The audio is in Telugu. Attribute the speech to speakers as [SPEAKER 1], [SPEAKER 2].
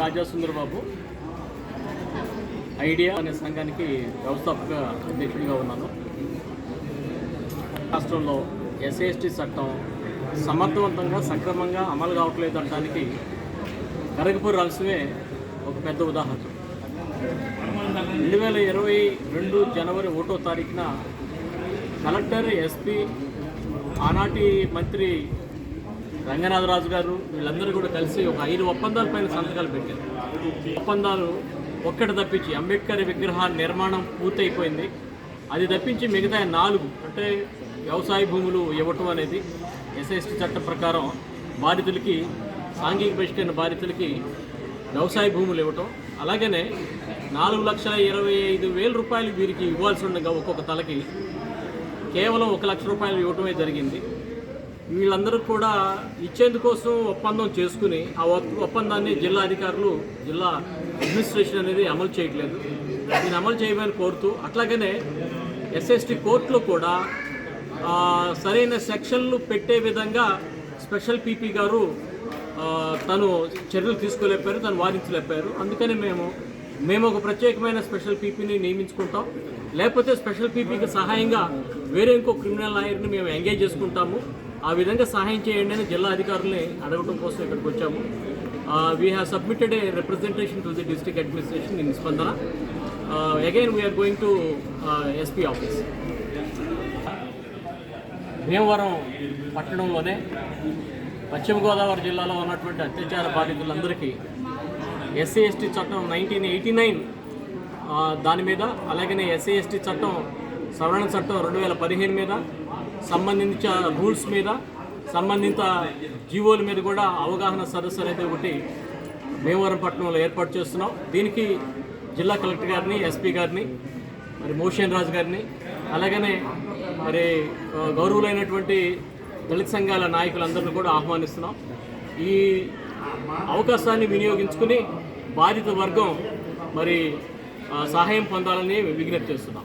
[SPEAKER 1] రాజా సుందరబాబు ఐడియా అనే సంఘానికి వ్యవస్థాపక అధ్యక్షుడిగా ఉన్నాను. రాష్ట్రంలో ఎస్ఏఎస్టీ చట్టం సమర్థవంతంగా సక్రమంగా అమలు కావట్లేదు అనడానికి కరగపూర్ రహస్యమే ఒక పెద్ద ఉదాహరణ. రెండు వేల ఇరవై రెండు జనవరి ఒకటో తారీఖున కలెక్టర్ ఎస్పీ ఆనాటి మంత్రి రంగనాథరాజు గారు వీళ్ళందరూ కూడా కలిసి ఒక ఐదు ఒప్పందాల పైన సంతకాలు పెట్టారు. ఒప్పందాలు ఒక్కటి తప్పించి అంబేద్కర్ విగ్రహ నిర్మాణం పూర్తయిపోయింది. అది తప్పించి మిగతా నాలుగు అంటే వ్యవసాయ భూములు ఇవ్వటం అనేది ఎస్ఎస్టీ చట్టం ప్రకారం బాధితులకి సాంఘిక బహిష్కరణ బాధితులకి వ్యవసాయ భూములు ఇవ్వటం. అలాగనే నాలుగు లక్షల ఇరవై ఐదు వేల రూపాయలు వీరికి ఇవ్వాల్సి ఉండగా ఒక్కొక్క తలకి కేవలం ఒక లక్ష రూపాయలు ఇవ్వటమే జరిగింది. వీళ్ళందరూ కూడా ఇచ్చేందుకోసం ఒప్పందం చేసుకుని ఆ ఒప్పందాన్ని జిల్లా అధికారులు జిల్లా అడ్మినిస్ట్రేషన్ అనేది అమలు చేయట్లేదు. దీన్ని అమలు చేయమని కోరుతూ అట్లాగనే ఎస్ఎస్టీ కోర్టులో కూడా సరైన సెక్షన్లు పెట్టే విధంగా స్పెషల్ పీపీ గారు తను చర్యలు తీసుకోలేపారు తను వాదించలేపారు అందుకని మేము మేము ఒక ప్రత్యేకమైన స్పెషల్ పీపీని నియమించుకుంటాం. లేకపోతే స్పెషల్ పీపీకి సహాయంగా వేరే ఇంకో క్రిమినల్ లాయర్ని మేము ఎంగేజ్ చేసుకుంటాము. ఆ విధంగా సహాయం చేయండి అని జిల్లా అధికారుల్ని అడగడం కోసం ఇక్కడికి వచ్చాము. We have submitted a representation to the district administration in Spandana again we're going to SP office Bhimavaram పట్టణంలోనే పశ్చిమ గోదావరి జిల్లాలో ఉన్నటువంటి అత్యాచార బాధితులందరికీ ఎస్సీ ఎస్టీ చట్టం నైన్టీన్ ఎయిటీ నైన్ దాని మీద అలాగనే ఎస్సీ ఎస్టీ చట్టం సవరణ చట్టం రెండు వేల పదిహేను మీద సంబంధించిన రూల్స్ మీద సంబంధిత జీవోల మీద కూడా అవగాహన సదస్సు అనేది ఒకటి భీమవరం పట్టణంలో ఏర్పాటు చేస్తున్నాం. దీనికి జిల్లా కలెక్టర్ గారిని ఎస్పీ గారిని మరి మోషన్ రాజు గారిని అలాగనే మరి గౌరవులైనటువంటి దళిత సంఘాల నాయకులందరినీ కూడా ఆహ్వానిస్తున్నాం. ఈ అవకాశాన్ని వినియోగించుకుని బాధిత వర్గం మరి సహాయం పొందాలని విజ్ఞప్తి చేస్తున్నాం.